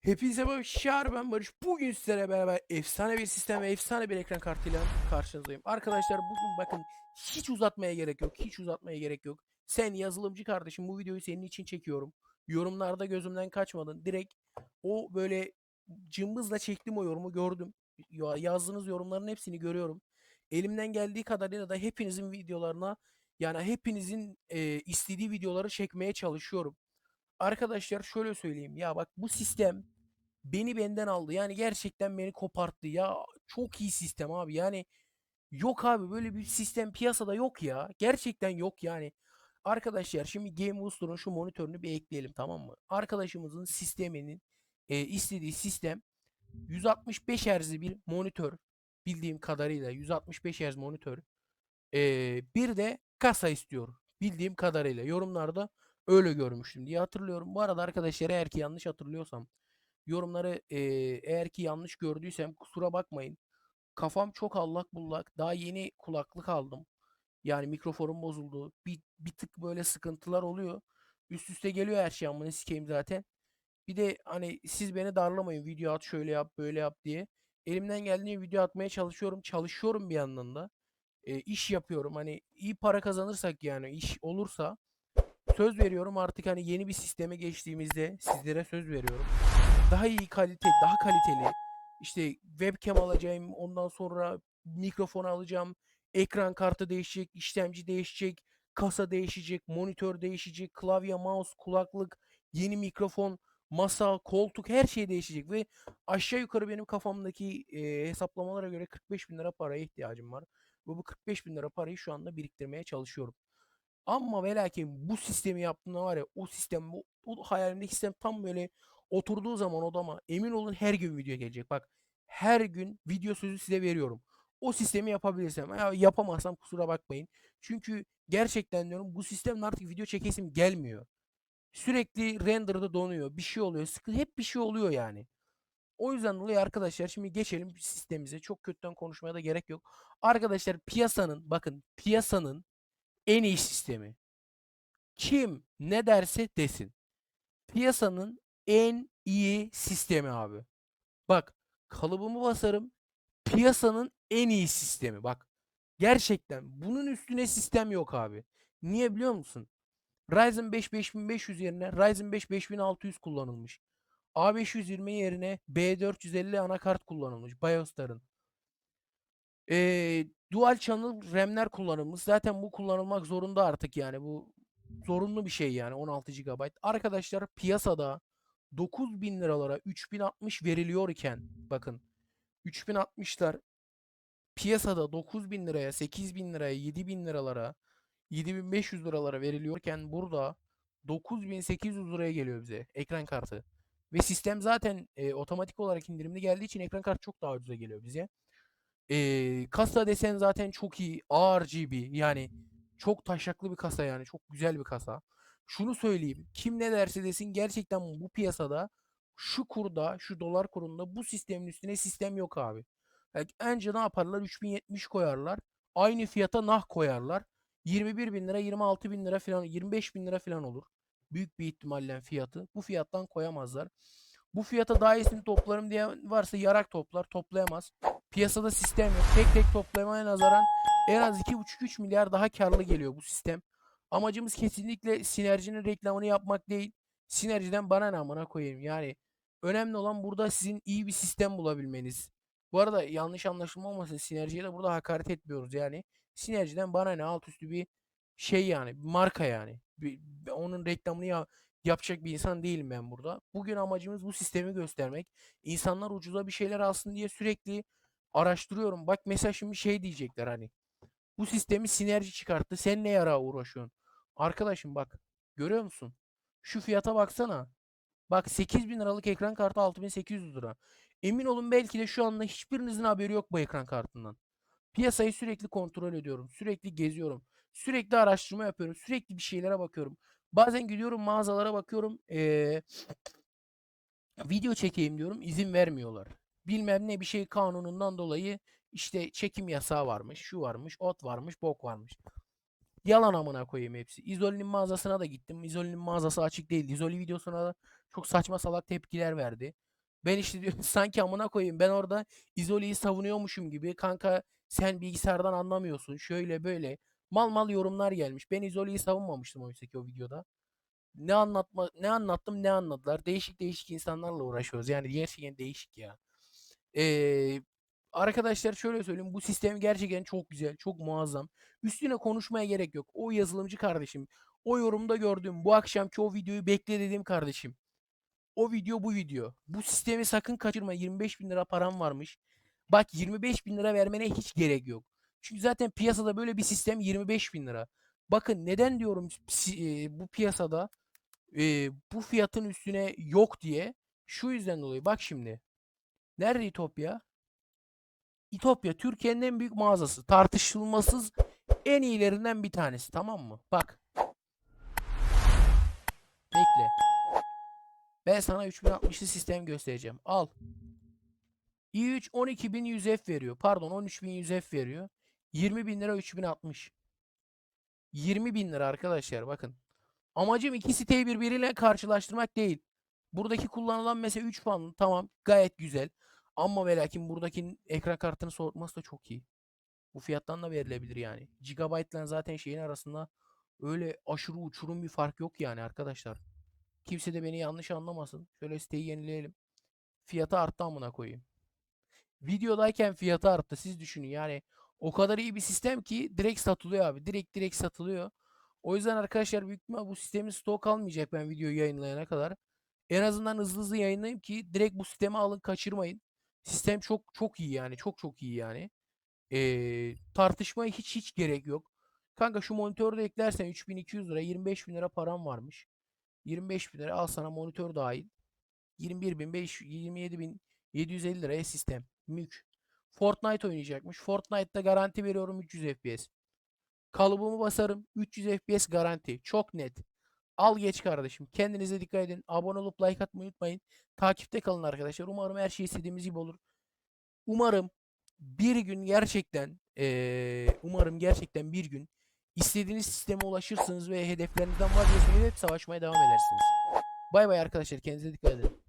Hepinize merhaba, ben Barış. Bugün sizlere beraber efsane bir sistem ve efsane bir ekran kartıyla karşınızdayım. Arkadaşlar bugün bakın hiç uzatmaya gerek yok. Hiç uzatmaya gerek yok. Sen yazılımcı kardeşim bu videoyu senin için çekiyorum. Yorumlarda gözümden kaçmadın. Direkt o böyle cımbızla çektim o yorumu gördüm. Ya- Yazdığınız yorumların hepsini görüyorum. Elimden geldiği kadarıyla da hepinizin videolarına yani hepinizin e, istediği videoları çekmeye çalışıyorum. Arkadaşlar şöyle söyleyeyim ya bak bu sistem beni benden aldı. Yani gerçekten beni koparttı ya. Çok iyi sistem abi. Yani yok abi böyle bir sistem piyasada yok ya. Gerçekten yok yani. Arkadaşlar şimdi Game Booster'ın şu monitörünü bir ekleyelim tamam mı? Arkadaşımızın sisteminin e, istediği sistem 165 Hz'li bir monitör. Bildiğim kadarıyla 165 Hz monitör. Ee, bir de kasa istiyor. Bildiğim kadarıyla yorumlarda öyle görmüştüm diye hatırlıyorum. Bu arada arkadaşlar eğer ki yanlış hatırlıyorsam yorumları ee, eğer ki yanlış gördüysem kusura bakmayın. Kafam çok allak bullak. Daha yeni kulaklık aldım. Yani mikrofonum bozuldu. Bir, bir tık böyle sıkıntılar oluyor. Üst üste geliyor her şey amına sikeyim zaten. Bir de hani siz beni darlamayın video at şöyle yap böyle yap diye. Elimden geldiğince video atmaya çalışıyorum. Çalışıyorum bir yandan da e, iş yapıyorum. Hani iyi para kazanırsak yani iş olursa söz veriyorum artık hani yeni bir sisteme geçtiğimizde sizlere söz veriyorum. Daha iyi kalite, daha kaliteli işte webcam alacağım. Ondan sonra mikrofon alacağım. Ekran kartı değişecek, işlemci değişecek, kasa değişecek, monitör değişecek, klavye, mouse, kulaklık, yeni mikrofon, masa, koltuk her şey değişecek ve aşağı yukarı benim kafamdaki e, hesaplamalara göre 45 bin lira paraya ihtiyacım var. Ve bu 45 bin lira parayı şu anda biriktirmeye çalışıyorum. Ama ve lakin bu sistemi yaptığımda var ya o sistem bu, o hayalimdeki sistem tam böyle oturduğu zaman odama emin olun her gün video gelecek. Bak her gün video sözü size veriyorum. O sistemi yapabilirsem ya yapamazsam kusura bakmayın. Çünkü gerçekten diyorum bu sistemle artık video çekesim gelmiyor. Sürekli render'da donuyor. Bir şey oluyor. Sıkı hep bir şey oluyor yani. O yüzden dolayı arkadaşlar şimdi geçelim sistemimize. Çok kötüden konuşmaya da gerek yok. Arkadaşlar piyasanın bakın piyasanın en iyi sistemi. Kim ne derse desin. Piyasanın en iyi sistemi abi. Bak kalıbımı basarım. Piyasanın en iyi sistemi. Bak gerçekten bunun üstüne sistem yok abi. Niye biliyor musun? Ryzen 5 5500 yerine Ryzen 5 5600 kullanılmış. A520 yerine B450 anakart kullanılmış BIOS'ların. Ee, dual channel RAM'ler kullanılmış. Zaten bu kullanılmak zorunda artık yani bu zorunlu bir şey yani 16 GB. Arkadaşlar piyasada 9000 liralara 3060 veriliyor iken bakın 3060'lar piyasada 9000 liraya 8000 liraya 7000 liralara 7500 liralara veriliyorken burada 9800 liraya geliyor bize ekran kartı. Ve sistem zaten e, otomatik olarak indirimli geldiği için ekran kartı çok daha ucuza geliyor bize. E, kasa desen zaten çok iyi. RGB yani çok taşaklı bir kasa yani. Çok güzel bir kasa. Şunu söyleyeyim. Kim ne derse desin gerçekten bu piyasada şu kurda, şu dolar kurunda bu sistemin üstüne sistem yok abi. Yani önce ne yaparlar? 3070 koyarlar. Aynı fiyata nah koyarlar. 21 bin lira, 26 bin lira falan, 25 bin lira falan olur. Büyük bir ihtimalle fiyatı. Bu fiyattan koyamazlar. Bu fiyata daha iyisini toplarım diye varsa yarak toplar. Toplayamaz. Piyasada sistem yok. Tek tek toplamaya nazaran en az 2,5-3 milyar daha karlı geliyor bu sistem. Amacımız kesinlikle sinerjinin reklamını yapmak değil. Sinerjiden bana ne amına koyayım. Yani önemli olan burada sizin iyi bir sistem bulabilmeniz. Bu arada yanlış anlaşılma olmasın. Sinerjiye de burada hakaret etmiyoruz yani. Sinerjiden bana ne alt üstü bir şey yani. Marka yani. Bir- onun reklamını ya, yapacak bir insan değilim ben burada. Bugün amacımız bu sistemi göstermek. İnsanlar ucuza bir şeyler alsın diye sürekli araştırıyorum. Bak mesela şimdi şey diyecekler hani. Bu sistemi sinerji çıkarttı. Sen ne yara uğraşıyorsun? Arkadaşım bak. Görüyor musun? Şu fiyata baksana. Bak 8000 liralık ekran kartı 6800 lira. Emin olun belki de şu anda hiçbirinizin haberi yok bu ekran kartından. Piyasayı sürekli kontrol ediyorum. Sürekli geziyorum. Sürekli araştırma yapıyorum. Sürekli bir şeylere bakıyorum. Bazen gidiyorum mağazalara bakıyorum. Ee, video çekeyim diyorum. izin vermiyorlar. Bilmem ne bir şey kanunundan dolayı işte çekim yasağı varmış. Şu varmış. Ot varmış. Bok varmış. Yalan amına koyayım hepsi. İzoli'nin mağazasına da gittim. İzoli'nin mağazası açık değildi. İzoli videosuna da çok saçma salak tepkiler verdi. Ben işte diyor sanki amına koyayım ben orada izoleyi savunuyormuşum gibi kanka sen bilgisayardan anlamıyorsun şöyle böyle mal mal yorumlar gelmiş. Ben izoleyi savunmamıştım oysa ki o videoda. Ne anlatma ne anlattım ne anladılar. Değişik değişik insanlarla uğraşıyoruz. Yani gerçekten değişik ya. Ee, arkadaşlar şöyle söyleyeyim bu sistem gerçekten çok güzel, çok muazzam. Üstüne konuşmaya gerek yok. O yazılımcı kardeşim, o yorumda gördüğüm bu akşamki o videoyu bekle dediğim kardeşim. O video bu video. Bu sistemi sakın kaçırma. 25 bin lira param varmış. Bak 25 bin lira vermene hiç gerek yok. Çünkü zaten piyasada böyle bir sistem 25 bin lira. Bakın neden diyorum bu piyasada bu fiyatın üstüne yok diye. Şu yüzden dolayı. Bak şimdi. Nerede İtopya? İtopya Türkiye'nin en büyük mağazası. Tartışılmasız en iyilerinden bir tanesi. Tamam mı? Bak. Bekle. Ben sana 3060'lı sistem göstereceğim. Al. i3 12100F veriyor. Pardon 13100F veriyor. 20.000 lira 3060. 20.000 lira arkadaşlar bakın. Amacım iki siteyi birbiriyle karşılaştırmak değil. Buradaki kullanılan mesela 3 fanlı tamam gayet güzel. Ama ve lakin buradaki ekran kartını soğutması da çok iyi. Bu fiyattan da verilebilir yani. Gigabyte'la zaten şeyin arasında öyle aşırı uçurum bir fark yok yani arkadaşlar. Kimse de beni yanlış anlamasın. Şöyle siteyi yenileyelim. Fiyatı arttı amına koyayım. Videodayken fiyatı arttı. Siz düşünün yani o kadar iyi bir sistem ki direkt satılıyor abi. Direkt direkt satılıyor. O yüzden arkadaşlar büyük ihtimal bu sistemin stok kalmayacak ben videoyu yayınlayana kadar. En azından hızlı hızlı yayınlayayım ki direkt bu sistemi alın kaçırmayın. Sistem çok çok iyi yani. Çok çok iyi yani. Ee, tartışmaya hiç hiç gerek yok. Kanka şu monitörü de eklersen 3200 lira 25 bin lira param varmış. 25 bin lira al sana monitör dahil. 21.500 27.750 liraya sistem. Mük. Fortnite oynayacakmış. Fortnite'da garanti veriyorum 300 FPS. Kalıbımı basarım 300 FPS garanti. Çok net. Al geç kardeşim. Kendinize dikkat edin. Abone olup like atmayı unutmayın. Takipte kalın arkadaşlar. Umarım her şey istediğimiz gibi olur. Umarım bir gün gerçekten eee, umarım gerçekten bir gün istediğiniz sisteme ulaşırsınız ve hedeflerinizden vazgeçmeyip savaşmaya devam edersiniz. Bay bay arkadaşlar. Kendinize dikkat edin.